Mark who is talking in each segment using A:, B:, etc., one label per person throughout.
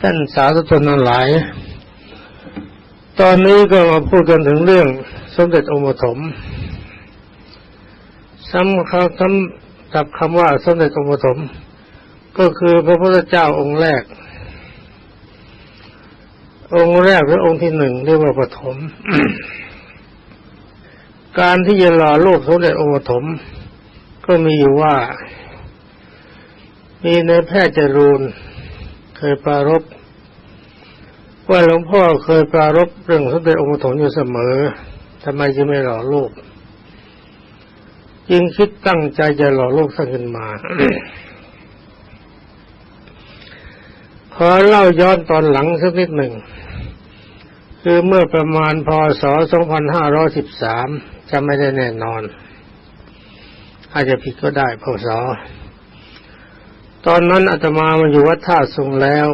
A: ท่านสาธุชนหลาย ตอนนี้ก็มาพูดกันถึงเรื่องสมเด็จองค์ปฐมซ้ำคำซ้ำกับคำว่าสมเด็จองค์ปฐมก็คือพระพุทธเจ้าองค์แรก องค์แรกหรือองค์ที่หนึ่งเรียกว่าปฐมการที่จะหล่อรูปสมเด็จองค์ปฐมก็มีอยู่ว่า มีในแพทย์จรูน เคยปรารบว่าหลวงพ่อเคยปรารบเรื่องสมเด็จองค์ปฐมอยู่เสมอทำไมจะไม่หล่อรูปยิ่งคิดตั้งใจจะหล่อรูปสร้างขึ้นมา ขอเล่าย้อนตอนหลังสักนิดหนึ่ง คือเมื่อประมาณพศ 2513จะไม่ได้แน่นอน อาจจะผิดก็ได้พศ ตอนนั้นอาตมามาอยู่วัดท่าทรงแล้ว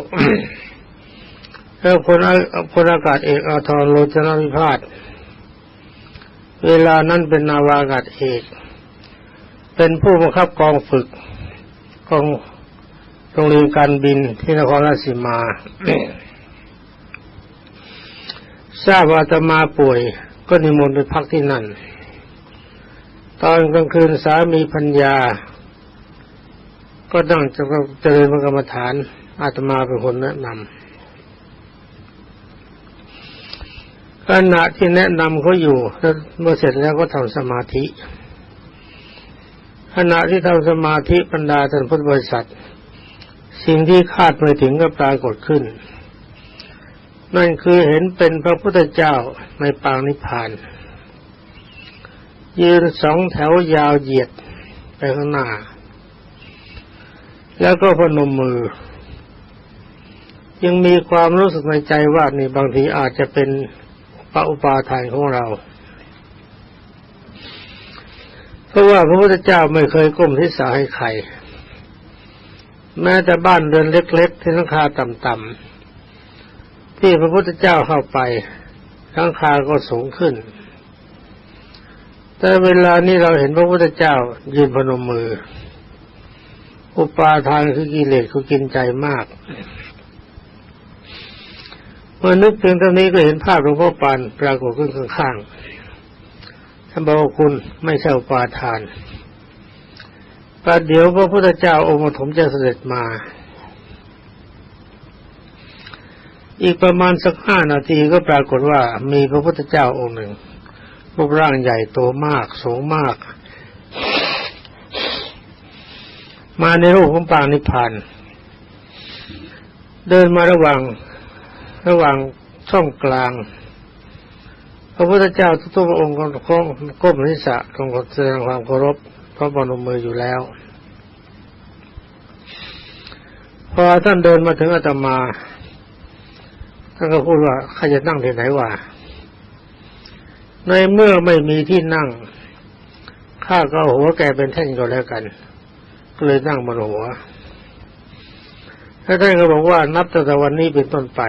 A: แล้วพลพลอากาศเอกอาทรโลจนวิพาทเวลานั้นเป็นนาวากาศเอก เป็นผู้บังคับกองฝึกกองโรงเรียนการบินที่นครราชสีมา ทราบว่าอาตมาป่วย ก็นิมนต์ไปพักที่นั่น ตอนกลางคืนสามีพัญญา ก็นั่งจะเจริญพระกรรมฐานอาตมาเป็นคนแนะนำขณะที่แนะนำเขาอยู่เมื่อเสร็จแล้วก็ทำสมาธิ ขณะที่ทำสมาธิบรรดาท่านพุทธบริษัท สิ่งที่คาดไม่ถึงก็ปรากฏขึ้น นั่นคือเห็นเป็นพระพุทธเจ้าในปางนิพพาน ยืนสองแถวยาวเหยียดไปข้างหน้า แล้วก็พนมมือ ยังมีความรู้สึกในใจว่านี่บางทีอาจจะเป็นปอุปาทานของเรา เพราะว่าพระพุทธเจ้าไม่เคยก้มทิศาให้ใคร แม้แต่บ้านเรือนเล็กๆ ที่ราคาต่ำๆที่พระพุทธเจ้าเข้าไปราคาก็สูงขึ้น แต่เวลานี้เราเห็นพระพุทธเจ้ายืนพนมมือ อุปาทานคือกิเลสคือกินใจมากเมื่อนึกถึงตรงนี้ก็เห็นภาพหลวงพ่อปานปรากฏขึ้นข้างๆท่านบอกว่าคุณไม่ใช่อุปาทานประเดี๋ยวพระพุทธเจ้าองค์ปฐมจะเสด็จมา อีกประมาณสักห้านาทีก็ปรากฏว่ามีพระพุทธเจ้าองค์หนึ่งรูปร่างใหญ่โตมาก สูงมาก มาในรูปของปางนิพพาน เดินมาระหว่างระหว่างช่องกลาง พระพุทธเจ้าทุกพระองค์ก็ก้มศีรษะทรงแสดงความเคารพพระบนมืออยู่แล้ว พอท่านเดินมาถึงอาตมา ท่านก็พูดว่าใครจะนั่งที่ไหนวะในเมื่อไม่มีที่นั่งข้าก็หัวแกเป็นแท่นก็แล้วกัน เลยนั่งบนหัวแล้วท่านก็บอกว่านับตั้งแต่วันนี้เป็นต้นไป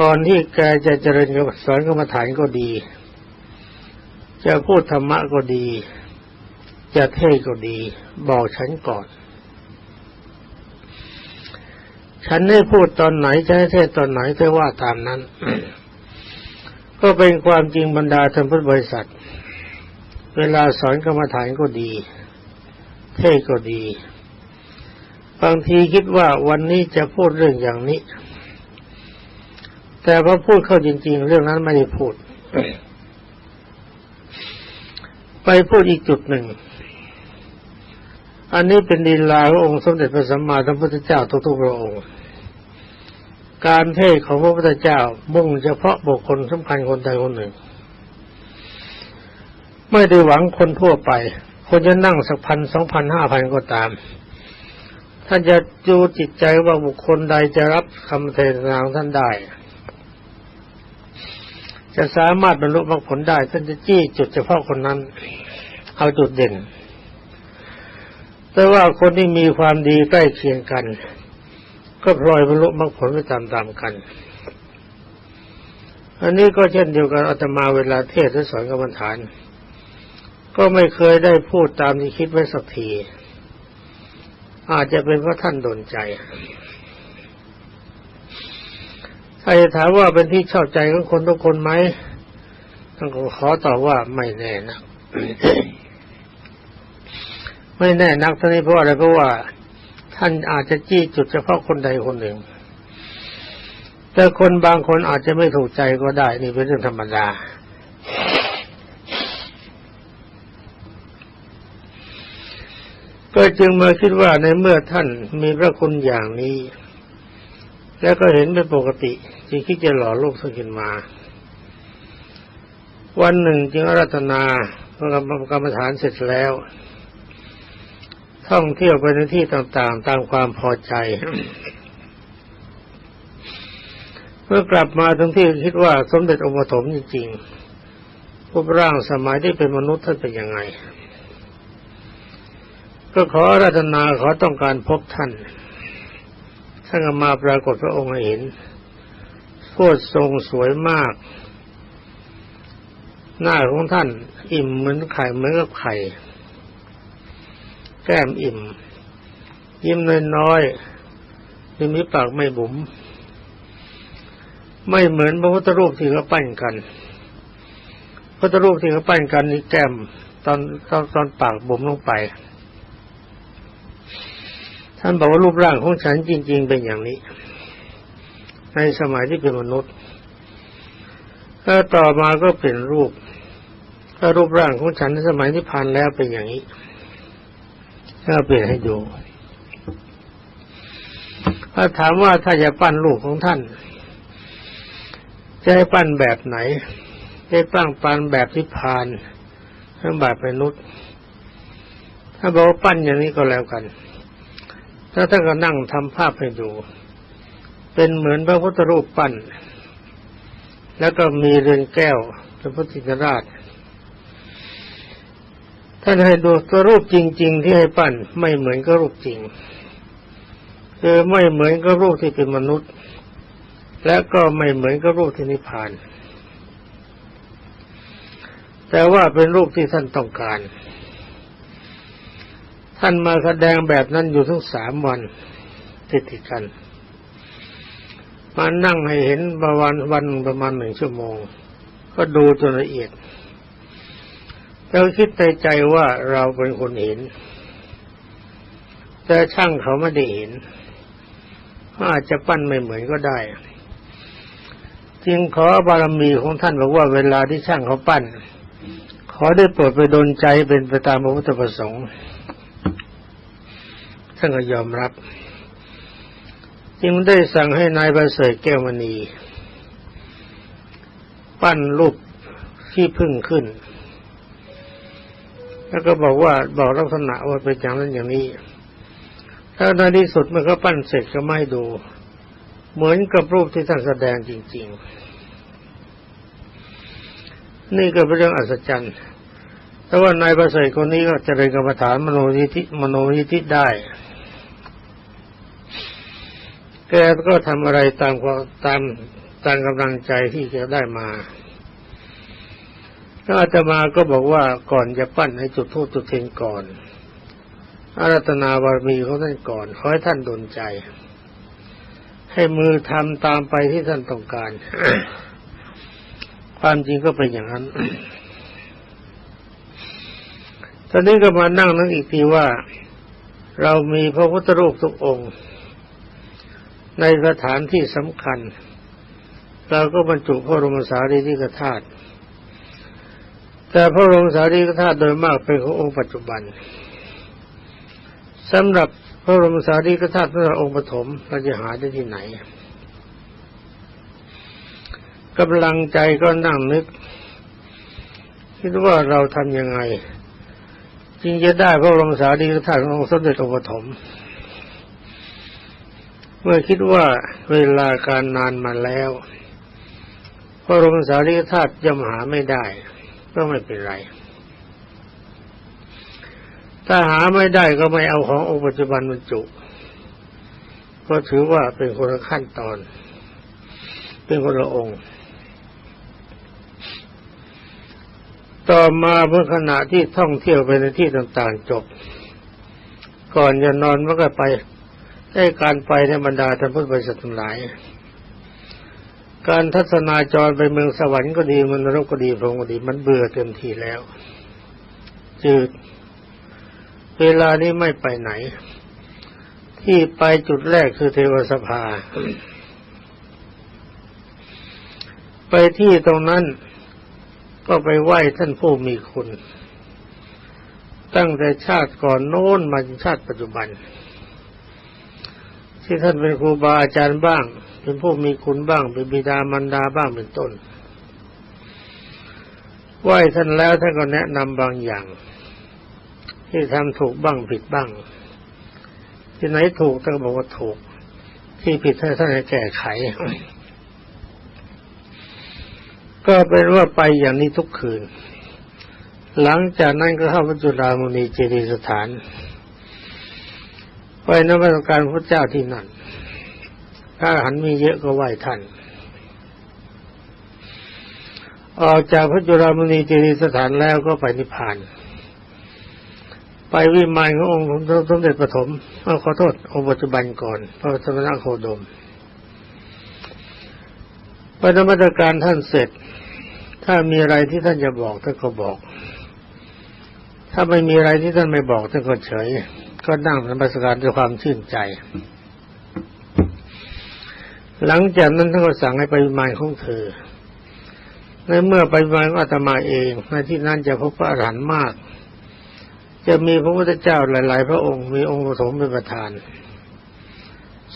A: ก่อนที่แกจะเจริญกับสอนกรรมฐานก็ดี จะพูดธรรมะก็ดี จะเทศก็ดี บอกฉันก่อน ฉันได้พูดตอนไหนจะให้เทศตอนไหนเธอว่าตามนั้น ก็เป็นความจริงบรรดาท่านพุทธบริษัท เวลาสอนกรรมฐานก็ดี เทศก็ดี บางทีคิดว่าวันนี้จะพูดเรื่องอย่างนี้ แต่พอพูดเข้าจริง ๆ เรื่องนั้นไม่ได้พูด ไปพูดอีกจุดหนึ่ง อันนี้เป็นดีลาขององค์สมเด็จพระสัมมาสัมพุทธเจ้าทุกๆพระองค์การเทศของพระพุทธเจ้ามุ่งเฉพาะบุคคลสำคัญคนใดคนหนึ่ง ไม่ได้หวังคนทั่วไป คนจะนั่งสักพันสองพันห้าพันก็ตาม ท่านจะดูจิตใจว่าบุคคลใดจะรับคำเทศนาของท่านได้ จะสามารถบรรลุมรรคผลได้ ท่านจะจี้จุดเฉพาะคนนั้น เอาจุดเด่น แต่ว่าคนที่มีความดีใกล้เคียงกัน ก็พลอยบรรลุมรรคผลไปตามๆกันอันนี้ก็เช่นเดียวกันอาตมาเวลาเทศน์และสอนกรรมฐาน ก็ไม่เคยได้พูดตามที่คิดไว้สักที อาจจะเป็นเพราะท่านโดนใจถ้าจะถามว่าเป็นที่ชอบใจของคนทุกคนไหมท่านก็ขอตอบว่าไม่แน่นะไม่แน่นักท่านี้เพราะอะไรเพราะว่า ท่านอาจจะจี้จุดเฉพาะคนใดคนหนึ่ง แต่คนบางคนอาจจะไม่ถูกใจก็ได้ นี่เป็นเรื่องธรรมดา ก็จึงมาคิดว่าในเมื่อท่านมีพระคุณอย่างนี้ แล้วก็เห็นเป็นปกติ จึงคิดจะหล่อลูกสกินมา วันหนึ่งจึงอารัตนาเมื่อกรรมฐานเสร็จแล้ว ท่องเที่ยวไปในที่ต่างๆ ตามความพอใจ เมื่อกลับมาถึงที่คิดว่าสมเด็จองค์ปฐมจริงๆรูปร่างสมัยที่เป็นมนุษย์ท่านเป็นยังไง ก็ขอรัตนาขอต้องการพบท่านท่านก็มาปรากฏพระองค์เห็นโคตรทรงสวยมาก หน้าของท่านอิ่มเหมือนไข่เหมือนกับไข่แก้มอิ่ม ยิ้มน้อยๆริมีปากไม่บุ๋มไม่เหมือนพระพุทธรูปที่เขาปั้นกันพระพุทธรูปที่เขาปั้นกันนี่แก้มตอนตอนตอนปากบุ๋มลงไป ท่านบอกว่ารูปร่างของฉันจริง ๆ เป็นอย่างนี้ ในสมัยที่เป็นมนุษย์ถ้าต่อมาก็เปลี่ยนรูปถ้ารูปร่างของฉันในสมัยที่ผ่านแล้วเป็นอย่างนี้ถ้าเปลี่ยนให้ดูถ้าถามว่าถ้าจะปั้นรูปของท่าน จะให้ปั้นแบบไหนจะปั้งปั้นแบบที่ผ่านหรือแบบมนุษย์ ถ้าบอกว่าปั้นอย่างนี้ก็แล้วกัน ถ้าท่านก็นั่งทำภาพให้ดู เป็นเหมือนพระพุทธรูปปั้น แล้วก็มีเรือนแก้วพระพุทธราช ท่านให้ดูตัวรูปจริง ๆ ที่ให้ปั้น ไม่เหมือนกับรูปจริง คือไม่เหมือนกับรูปที่เป็นมนุษย์ และก็ไม่เหมือนกับรูปที่นิพพาน แต่ว่าเป็นรูปที่ท่านต้องการ ท่านมาแสดงแบบนั้นอยู่ทั้งสามวันติดติดกัน มานั่งให้เห็นประวันวันประมาณหนึ่งชั่วโมง ก็ดูจนละเอียดเราคิดในใจว่าเราเป็นคนเห็น แต่ช่างเขาไม่ได้เห็นอาจจะปั้นไม่เหมือนก็ได้ จึงขอบารมีของท่านบอกว่าเวลาที่ช่างเขาปั้น ขอได้โปรดไปดนใจเป็นไปตามพระพุทธประสงค์ ท่านก็ยอมรับ จึงได้สั่งให้นายประเสริฐแก้วมณี ปั้นรูปที่พึ่งขึ้น แล้วก็บอกว่าบอกลักษณะว่าเป็นอย่างนั้นอย่างนี้ถ้าในที่สุดมันก็ปั้นเสร็จก็ไม่ดู เหมือนกับรูปที่ท่านแสดงจริง ๆ นี่ก็เป็นเรื่องอัศจรรย์แต่ว่านายประเสริฐคนนี้ก็เจริญกรรมฐานมโนยิธิมโนยิธิได้ แกก็ทำอะไรตามความตามตามกำลังใจที่แกได้มาถ้าอาตมาก็บอกว่าก่อนจะปั้นให้จุดทูตจุดเทียนก่อนอารัตนาบารมีของท่านก่อนขอให้ท่านดลใจ ให้มือทำตามไปที่ท่านต้องการ ความจริงก็เป็นอย่างนั้น ตอนนี้ก็มานั่งนึกอีกทีว่า เรามีพระพุทธรูปทุกองค์ ในสถานที่สำคัญ เราก็บรรจุพระบรมสารีริกธาตุแต่พระบรมสารีริกธาตุโดยมากเป็นขององค์ปัจจุบันสำหรับพระบรมสารีริกธาตุพระองค์ปฐมเราจะหาได้ที่ไหนกำลังใจก็นั่งนึก คิดว่าเราทำยังไง จึงจะได้พระบรมสารีริกธาตุขององค์สมเด็จองค์ปฐม มื่อคิดว่าเวลาการนานมาแล้วพระรมสารีริกธาตุย่อมหาไม่ได้ ก็ไม่เป็นไร ถ้าหาไม่ได้ก็ไม่เอาขององค์ปัจจุบันบรรจุ ก็ถือว่าเป็นคนละขั้นตอน เป็นคนละองค์ ต่อมาเมื่อขณะที่ท่องเที่ยวไปในที่ต่างๆจบ ก่อนจะนอนมันก็ไป ได้การไปในบรรดาท่านพุทธบริษัททั้งหลาย การทัศนาจรไปเมืองสวรรค์ก็ดีมืองนรกก็ดีพรหมก็ดี มันเบื่อเต็มทีแล้ว จืด เวลานี้ไม่ไปไหน ที่ไปจุดแรกคือเทวสภา ไปที่ตรงนั้นก็ไปไหว้ท่านผู้มีคุณ ตั้งแต่ชาติก่อนโน้นมาจนชาติปัจจุบัน ที่ท่านเป็นครูบาอาจารย์บ้าง เป็นผู้มีคุณบ้าง เป็นบิดามารดาบ้างเป็นต้นไหว้ท่านแล้วท่านก็แนะนำบางอย่าง ที่ทำถูกบ้างผิดบ้าง ที่ไหนถูกท่านก็บอกว่าถูก ที่ผิดท่านท่านให้แก้ไข ก็เป็นว่าไปอย่างนี้ทุกคืน หลังจากนั้นก็เข้าพระจุฬามณีเจดีย์สถาน ไปนมัสการพระเจ้าที่นั่นถ้าหันมีเยอะก็ไหว้ท่านออกจากพระจุฬามณีเจดีสถานแล้วก็ไปนิพพาน ไปวิมานขององค์สมเด็จปฐมขอโทษองค์ปัจจุบันก่อน พระสมณโคดมไปนมัสการท่านเสร็จ ถ้ามีอะไรที่ท่านจะบอกท่านก็บอก ถ้าไม่มีอะไรที่ท่านไม่บอกท่านก็เฉย ก็นั่งนมัสการด้วยความชื่นใจ หลังจากนั้นท่านก็สั่งให้ไปวิมานของเธอในเมื่อไปวิมานอาตมาเองในที่นั้นจะพบพระอรหันต์มาก จะมีพระพุทธเจ้าหลาย ๆ พระองค์มีองค์ปฐมเป็นประธาน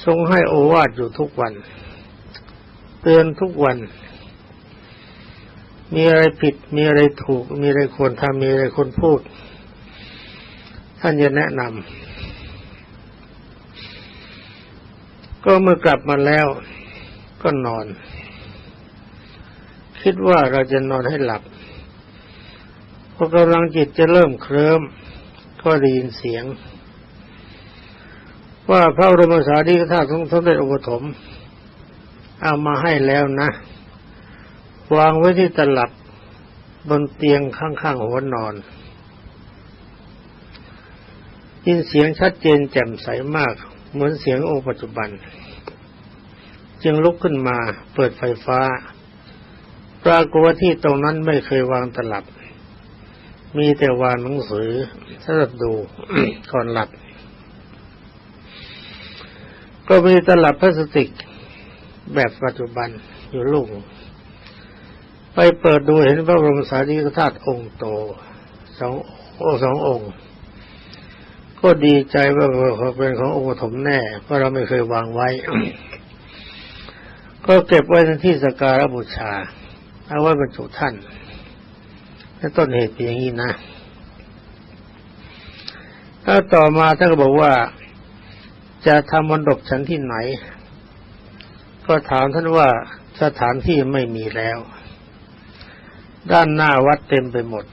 A: ทรงให้โอวาทอยู่ทุกวันเตือนทุกวัน มีอะไรผิด มีอะไรถูก มีอะไรควรทำมีอะไรควรพูด ท่านจะแนะนำก็เมื่อกลับมาแล้วก็นอน คิดว่าเราจะนอนให้หลับพอกำลังจิตจะเริ่มเคลิ้มก็ได้ยินเสียง ว่าพระบรมสารีริกธาตุของสมเด็จองค์ปฐมเอามาให้แล้วนะ วางไว้ที่ตลับบนเตียงข้างๆหัวนอน ยินเสียงชัดเจนแจ่มใสมาก เหมือนเสียงองค์ปัจจุบัน จึงลุกขึ้นมาเปิดไฟฟ้า ปรากฏว่าที่ตรงนั้นไม่เคยวางตลับ มีแต่วางหนังสือสำหรับดูก่อนหลับ ก็มีตลับพลาสติกแบบปัจจุบันอยู่ลูก ไปเปิดดูเห็นพระบรมสารีริกธาตุองค์โตสองโอสององค์ ก็ดีใจว่าเป็นขององค์ปฐมแน่ เพราะเราไม่เคยวางไว้ ก็เก็บไว้ในที่สการะบูชา เอาไว้บรรจุท่านและต้นเหตุเป็นอย่างนี้นะถ้าต่อมาท่านก็บอกว่า จะทำมนดบฉันที่ไหน ก็ถามท่านว่าสถานที่ไม่มีแล้ว ด้านหน้าวัดเต็มไปหมด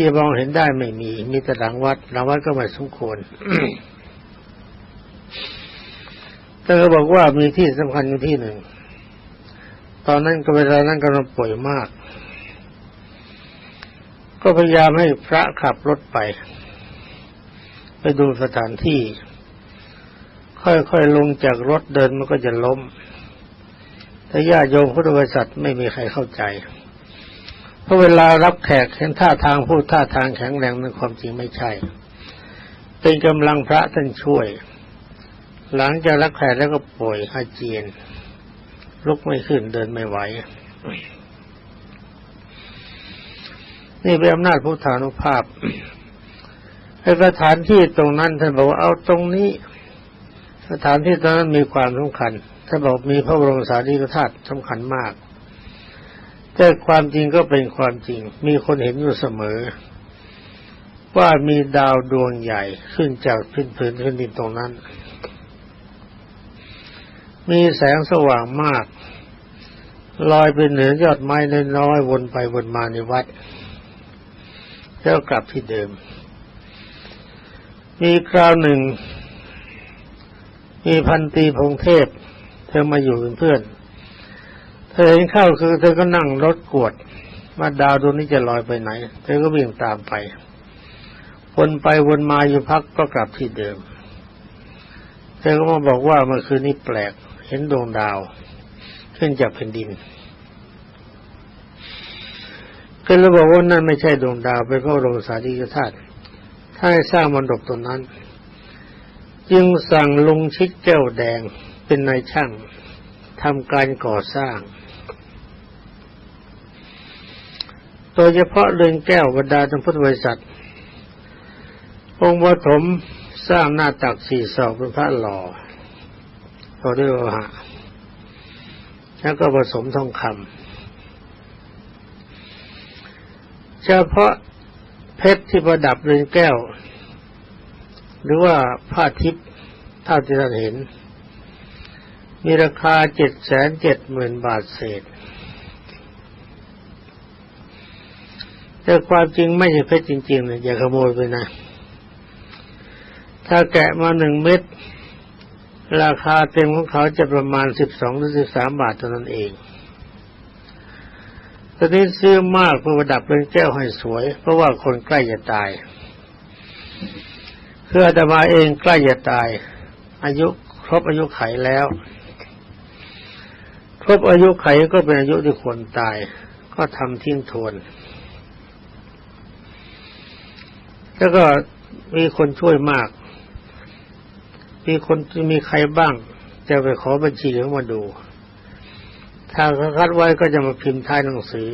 A: ที่มองเห็นได้ไม่มี มีแต่หลังวัด หลังวัดก็ไม่สมควรแต่ก็บอกว่ามีที่สำคัญอยู่ที่หนึ่ง ตอนนั้นก็เวลานั้นกำลังป่วยมาก ก็พยายามให้พระขับรถไป ไปดูสถานที่ ค่อยๆลงจากรถเดินมันก็จะล้มแต่ญาติโยมพุทธบริษัทไม่มีใครเข้าใจ เพราะเวลารับแขกเห็นท่าทางพูดท่าทางแข็งแรงนั้นความจริงไม่ใช่ เป็นกำลังพระท่านช่วย หลังจากรับแขกแล้วก็ป่วยอาเจียน ลุกไม่ขึ้นเดินไม่ไหว นี่เป็นอำนาจพุทธานุภาพไอ้สถานที่ตรงนั้นท่านบอกว่าเอาตรงนี้สถานที่ตรงนั้นมีความสำคัญท่านบอกมีพระบรมสารีริกธาตุสำคัญมาก แต่ความจริงก็เป็นความจริง มีคนเห็นอยู่เสมอ ว่ามีดาวดวงใหญ่ขึ้นจากพื้นพื้นพื้นดินตรงนั้น มีแสงสว่างมาก ลอยไปเหนือยอดไม้น้อยๆวนไปวนมาในวัดแล้วกลับที่เดิม มีคราวหนึ่ง มีพันตีพงเทพ เธอมาอยู่เป็นเพื่อน ธอเห็นเข้าคือเธอก็นั่งรถกวดว่าดาวดวงนี้จะลอยไปไหน เธอก็วิ่งตามไป วนไปวนมาอยู่พักก็กลับที่เดิม เธอก็มาบอกว่าเมื่อคืนนี้แปลก เห็นดวงดาว ขึ้นจากแผ่นดินก็เลยบอกว่านั่นไม่ใช่ดวงดาวเป็นพระบรมสารีริกธาตุถ้าให้สร้างมณฑปตรงนั้น จึงสั่งลุงชิดแก้วแดงเป็นนายช่างทำการก่อสร้าง โดยเฉพาะเรือนแก้วบรรดาทั้งพุทธบริษัท องค์ปฐมสร้างหน้าตักสี่ศอกเป็นพระหล่อต่อด้วยโลหะแล้วก็ผสมทองคำเฉพาะเพชรที่ประดับเรือนแก้ว หรือว่าผ้าทิพย์ท่าที่ท่านเห็น มีราคาเจ็ดแสนเจ็ดหมื่นบาทเศษ แต่ความจริงไม่ใช่เพชรจริงๆเนะอย่าขโมยไปนะ ถ้าแกะมาหนึ่งเม็ดราคาเต็มของเขาจะประมาณสิบสองหรือสิบสามบาทเท่านั้นเองตอนนี้ซื้อมากเพื่อประดับเป็นแก้วให้สวย เพราะว่าคนใกล้จะตายคืออาตมาเองใกล้จะตาย อายุครบอายุไขแล้ว ครบอายุไขก็เป็นอายุที่ควรตาย ก็ทำทิ้งทวน แล้วก็มีคนช่วยมาก มีคนมีใครบ้าง จะไปขอบัญชีเขามาดู ถ้าเขาคัดไว้ก็จะมาพิมพ์ท้ายหนังสือ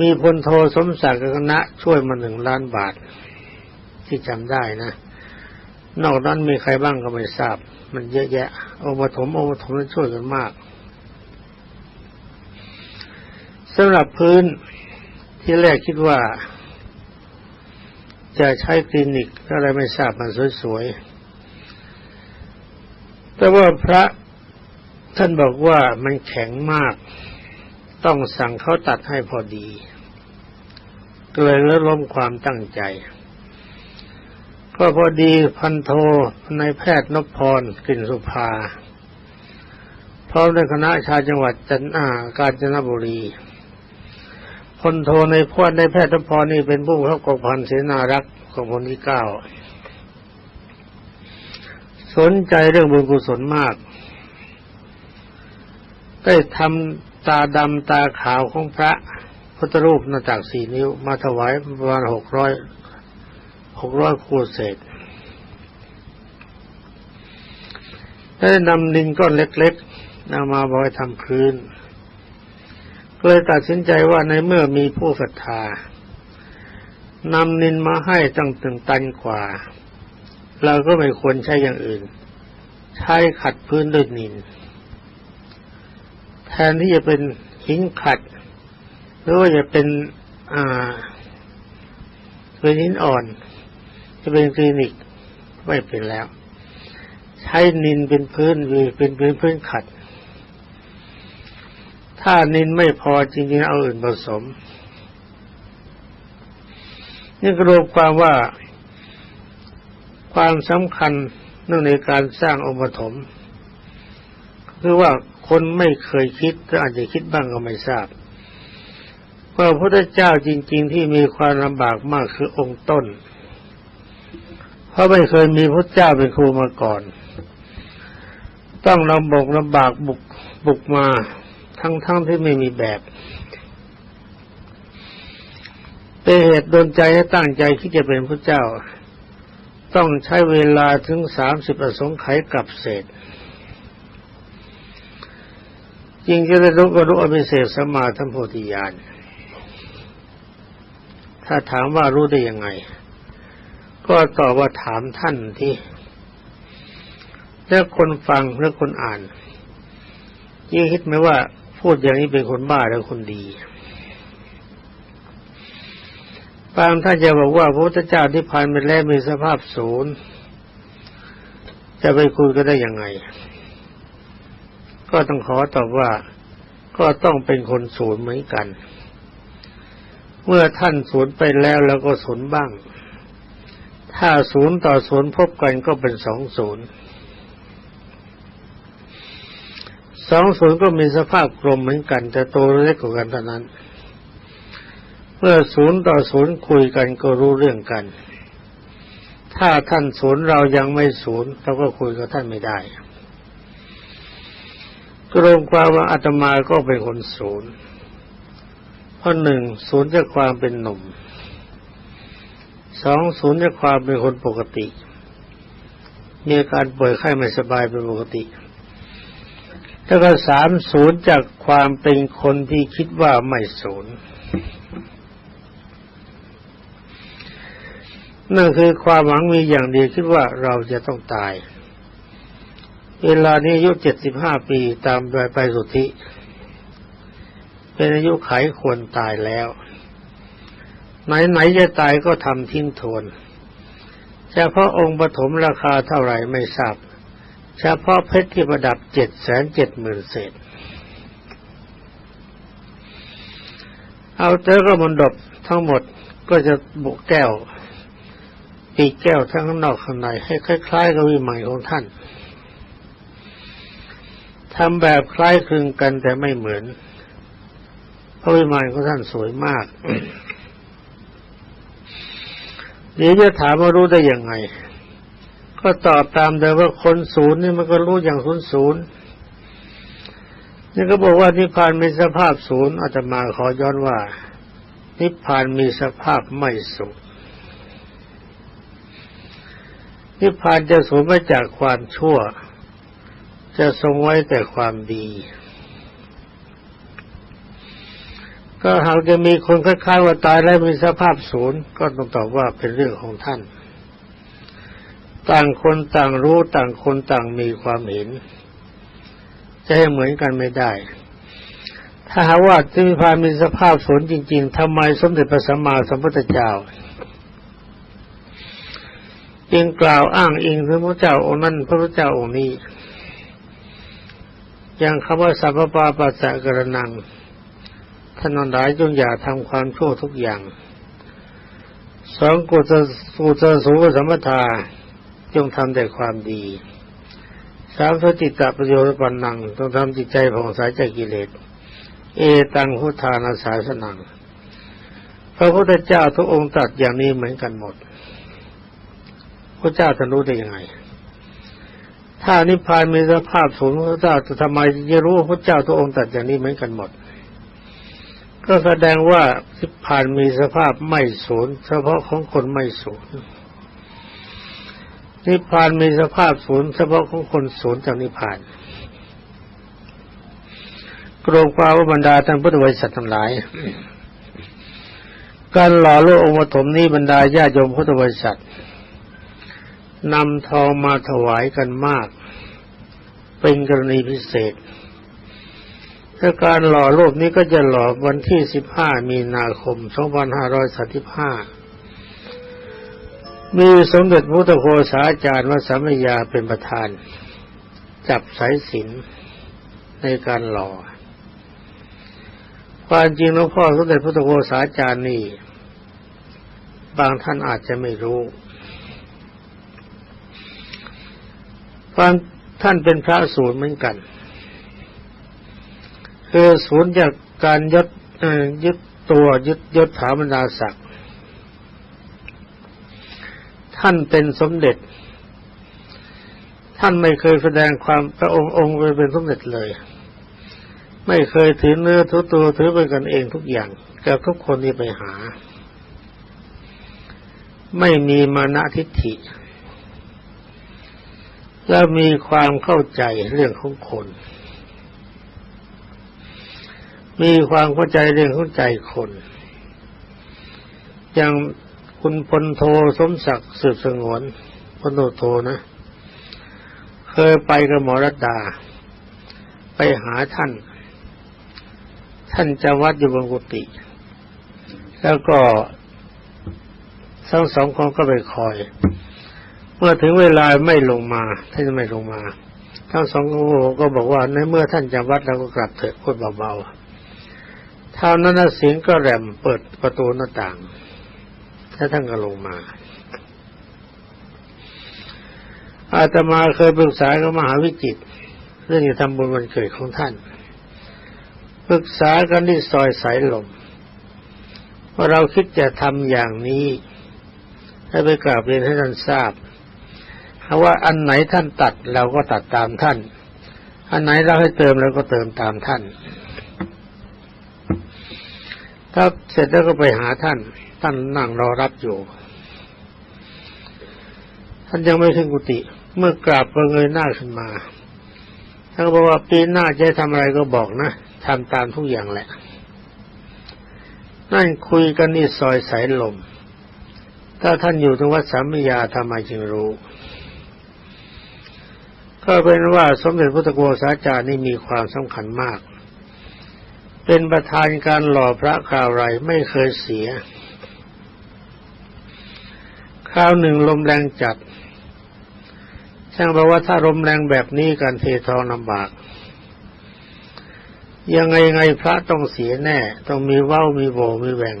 A: มีพลโทสมศักดิ์กับคณะช่วยมาหนึ่งล้านบาท ที่จำได้นะ นอกนั้นมีใครบ้างก็ไม่ทราบ มันเยอะแยะองค์ปฐมองค์ปฐมช่วยกันมากสำหรับพื้น ที่แรกคิดว่า จะใช้คลินิกอะไรไม่ทราบมันสวยๆ แต่ว่าพระท่านบอกว่ามันแข็งมาก ต้องสั่งเขาตัดให้พอดีก็เลยลดล้มความตั้งใจ ก็พอดีพันโทในแพทย์นพพรกลิ่นสุภาพร้อมด้วยคณะชาวจังหวัดจันทร์กาญจนบุรี ลโทในพวดในแพทย์นพพรนี่เป็นผู้เข้ากองพันเสนารักษ์ของพลที่เก้าสนใจเรื่องบุญกุศลมาก ได้ทำตาดำตาขาวของพระพุทธรูปหน้าตักสี่นิ้ว มาถวายประมาณหกร้อยหกร้อยคูเศษได้นำดินก้อนเล็กๆนำมาบอยทำพื้น เลยตัดสินใจว่าในเมื่อมีผู้ศรัทธานำนินมาให้ตั้งถึงตันกว่า เราก็ไม่ควรใช้อย่างอื่น ใช้ขัดพื้นด้วยนิน แทนที่จะเป็นหินขัด หรือว่าจะเป็นอ่าเป็นหินอ่อน จะเป็นคลินิกไม่เป็นแล้ว ใช้นินเป็นพื้นวีเป็นพื้นพื้นขัด ถ้านินไม่พอจริงๆเอาอื่นผสม นี่กรวมความว่าความสำคัญเนื่องในการสร้างองค์ปฐมคือว่าคนไม่เคยคิดหรือาจจะคิดบ้างก็ไม่ทราบว่าพระพุทธเจ้าจริง ๆ ที่มีความลำบากมากคือองค์ต้น เพราะไม่เคยมีพระเจ้าเป็นครูมาก่อน ต้องลำบกลำบากบุกบุกมา ทั้งๆทที่ไม่มีแบบเป็นเหตุดนใจให้ตั้งใจที่จะเป็นพระเจ้า ต้องใช้เวลาถึงสามสิบอสงค์ไขกับเศษจริงจะได้รู้ก็รู้อภิเศษสมาธิโพธิญาณ ถ้าถามว่ารู้ได้ยังไง ก็ตอบว่าถามท่านที่ แล้วคนฟังแล้วคนอ่านยิ่งคิดไหมว่า พูดอย่างนี้เป็นคนบ้าหรือคนดีบางท่านจะบอกว่าพระพุทธเจ้าที่ผ่านไปแล้วมีสภาพศูนย์จะไปคุยก็ได้ยังไง ก็ต้องขอตอบว่าก็ต้องเป็นคนศูนย์เหมือนกัน เมื่อท่านศูนย์ไปแล้วแล้วก็ศูนย์บ้าง ถ้าศูนย์ต่อศูนย์พบกันก็เป็นสองศูนย์ สองศูนย์ก็มีสภาพกลมเหมือนกัน แต่โตเล็กกว่ากันเท่านั้น เมื่อศูนย์ต่อศูนย์คุยกันก็รู้เรื่องกัน ถ้าท่านศูนย์เรายังไม่ศูนย์เราก็คุยกับท่านไม่ได้กรวมความว่าอาตมาก็เป็นคนศูนย์เพราะหนึ่งศูนย์จากความเป็นหนุ่มสองศูนย์จากความเป็นคนปกติ มีอาการป่วยไข้ไม่สบายเป็นปกติ แล้วก็สามศูนย์จากความเป็นคนที่คิดว่าไม่ศูนย์นั่นคือความหวังมีอย่างเดียวคิดว่าเราจะต้องตาย เวลานี้อายุเจ็ดสิบห้าปีตามไปไปสุทธิ เป็นอายุไขควรตายแล้ว ไหนๆจะตายก็ทำทิ้งทวนเฉพาะองค์ปฐมราคาเท่าไหร่ไม่ทราบ เฉพาะเพชรที่ประดับเจ็ดแสนเจ็ดหมื่นเศษ เอาเจอก็มนดบทั้งหมดก็จะบุกแก้วปีแก้วทั้งข้างนอกข้างในให้คล้ายๆกับวิมานของท่านทำแบบคล้ายคลึงกันแต่ไม่เหมือนเพราะวิมานของท่านสวยมากเดี๋ยวจะถามว่ารู้ได้ยังไง ก็ตอบตามเดิมว่าคนศูนย์นี่มันก็รู้อย่างศูนย์ศูนย์นี่ก็บอกว่านิพพานมีสภาพศูนย์อาตมาขอย้อนว่า นิพพานมีสภาพไม่ศูนย์นิพพานจะสูญมาจากความชั่ว จะทรงไว้แต่ความดี ก็หากจะมีคนคล้ายๆว่าตายแล้วมีสภาพศูนย์ก็ต้องตอบว่าเป็นเรื่องของท่าน ต่างคนต่างรู้ต่างคนต่างมีความเห็น จะให้เหมือนกันไม่ได้ ถ้าหาว่าที่มีพามีสภาพศูนจริง ๆทำไมสมเด็จพระสัมมาสัมพุทธเจ้าจึงกล่าวอ้างอิงถึงพระเจ้าองค์นั้นพระพุทธเจ้าองค์นี้ อย่างคำว่าสัพพะปัสสะกระนังท่านนั้นหลายจงอย่าทำความชั่วทุกอย่าง สองกุศลกุศลสูงสัมปทา จงทำแต่ความดีสามสติตะประโยชน์ปันนังต้องทำจิตใจผ่องใสจากกิเลส เอตังพุทธานาสาสนัง พระพุทธเจ้าทุกองค์ตรัสอย่างนี้เหมือนกันหมด พระเจ้าจะรู้ได้ยังไง ถ้านิพพานมีสภาพสูงพระเจ้าจะทำไมจะรู้พระเจ้าทุกองค์ตัดอย่างนี้เหมือนกันหมด ก็แสดงว่านิพพานมีสภาพไม่สูญเฉพาะของคนไม่สูญ นิพพานมีสภาพสูญเฉพาะของคนสูญจากนิพพานกรงความว่าบรรดาท่านพุทธวิสัตทั้งหลาย การหล่อโลกองค์ปฐมนี้บรรดาญาโยมพุทธบริษัทนำทองมาถวายกันมาก เป็นกรณีพิเศษถ้าการหล่อรูปนี้ก็จะหล่อวันที่15มีนาคม2535มีส มีสมเด็จพุทธโฆษาจารย์วัดสามยาเป็นประธาน จับสายสินในการหล่อความจริงหลวงพ่อสมเด็จพุทธโฆษาจารย์นี่ บางท่านอาจจะไม่รู้ความท่านเป็นพระศูนย์เหมือนกัน คือศูนย์จากการยึดยึดตัวยึดยศถาบรรดาศักดิ์ ท่านเป็นสมเด็จ ท่านไม่เคยแสดงความพระองค์องค์เป็นสมเด็จเลย ไม่เคยถือเนื้อทุตัวถือเป็นกันเองทุกอย่างกับทุกคนที่ไปหา ไม่มีมานะทิฏฐิ แล้วมีความเข้าใจเรื่องของคน มีความเข้าใจเรื่องของใจคนอย่าง คุณพลโทสมศักดิ์สืบสงวนพลโทโทนะ เคยไปกับหมอรัตดา ไปหาท่าน ท่านจะวัดอยู่บนกุฏิแล้วก็ทั้งสองคนก็ไปคอย เมื่อถึงเวลาไม่ลงมา ท่านไม่ลงมาทั้งสองคนก็บอกว่าในเมื่อท่านจะวัดเราก็กลับเถอะพูดเบาๆเท่านั้นเสียงก็แรมเปิดประตูหน้าต่าง แล้วท่านก็ลงมาอาตมาเคยปรึกษากับมหาวิจิตเรื่องจะทำบุญวันเกิดของท่าน ปรึกษากันที่ซอยสายลมว่าเราคิดจะทำอย่างนี้ให้ไปกราบเรียนให้ท่านทราบเพราะว่าอันไหนท่านตัดเราก็ตัดตามท่าน อันไหนเราให้เติมแล้วก็เติมตามท่าน ถ้าเสร็จแล้วก็ไปหาท่าน ท่านนั่งรอรับอยู่ ท่านยังไม่ถึงกุฏิเมื่อกราบก็เงยหน้าขึ้นมาท่านก็บอกว่าปีหน้าจะทำอะไรก็บอกนะทำตามทุกอย่างแหละ นั่นคุยกันนี่ซอยสายลม ถ้าท่านอยู่ตรงวัดสามยาทำไมจึงรู้ ก็เป็นว่าสมเด็จพระตะโกษาจารย์นี่มีความสำคัญมาก เป็นประธานการหล่อพระคราวไรไม่เคยเสีย คราวหนึ่งลมแรงจัด ช่างบอกว่าถ้าลมแรงแบบนี้การเททองลำบาก ยังไงไงพระต้องเสียแน่ ต้องมีเว้ามีโบมีแหวง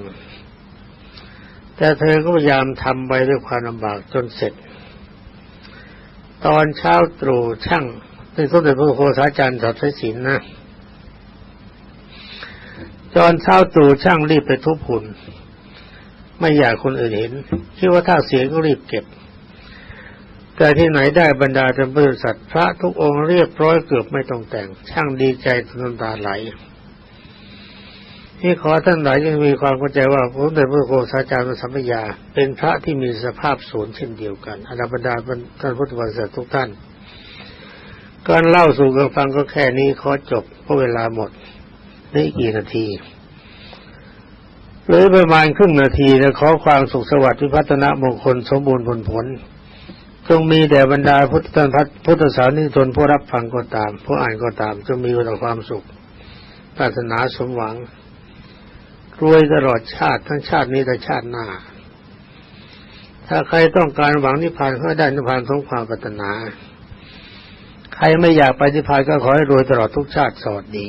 A: แต่เธอก็พยายามทำไปด้วยความลำบากจนเสร็จ ตอนเช้าตรู่ช่างในสมเด็จพระโคสาจารย์สัตยศิลนะตอนเช้าตรู่ช่างรีบไปทุบหุ่น ไม่อยากคนอื่นเห็นคิดว่าถ้าเสียก็รีบเก็บ แต่ที่ไหนได้บรรดาท่านบริษัทพระทุกองค์เรียบร้อยเกือบไม่ต้องแต่ง ช่างดีใจจนน้ำตาไหลที่ขอท่านหลายยังมีความเข้าใจว่าพระเดชพระโคสาจารย์สัมปยา เป็นพระที่มีสภาพศูนย์เช่นเดียวกันอนาบรรดาท่านพุทธบริษัททุกท่าน การเล่าสู่กันฟังก็แค่นี้ขอจบเพราะเวลาหมดนี่กี่นาที หลือประมาณครึ่งนาทีนะขอความสุขสวัสดิ์วิพัฒนามงคลสมบูรณ์ผลผลจงมีแด่บรรดาพุทธท่านพุทธศาสนิกชนผู้รับฟังก็ตาม ผู้อ่านก็ตามจงมีแต่ความสุขปรารถนาสมหวังรวยตลอดชาติทั้งชาตินี้และชาติหน้า ถ้าใครต้องการหวังนิพพานก็ได้นิพพานสมความปรารถนา ใครไม่อยากไปนิพพานก็ขอให้รวยตลอดทุกชาติสวัสดี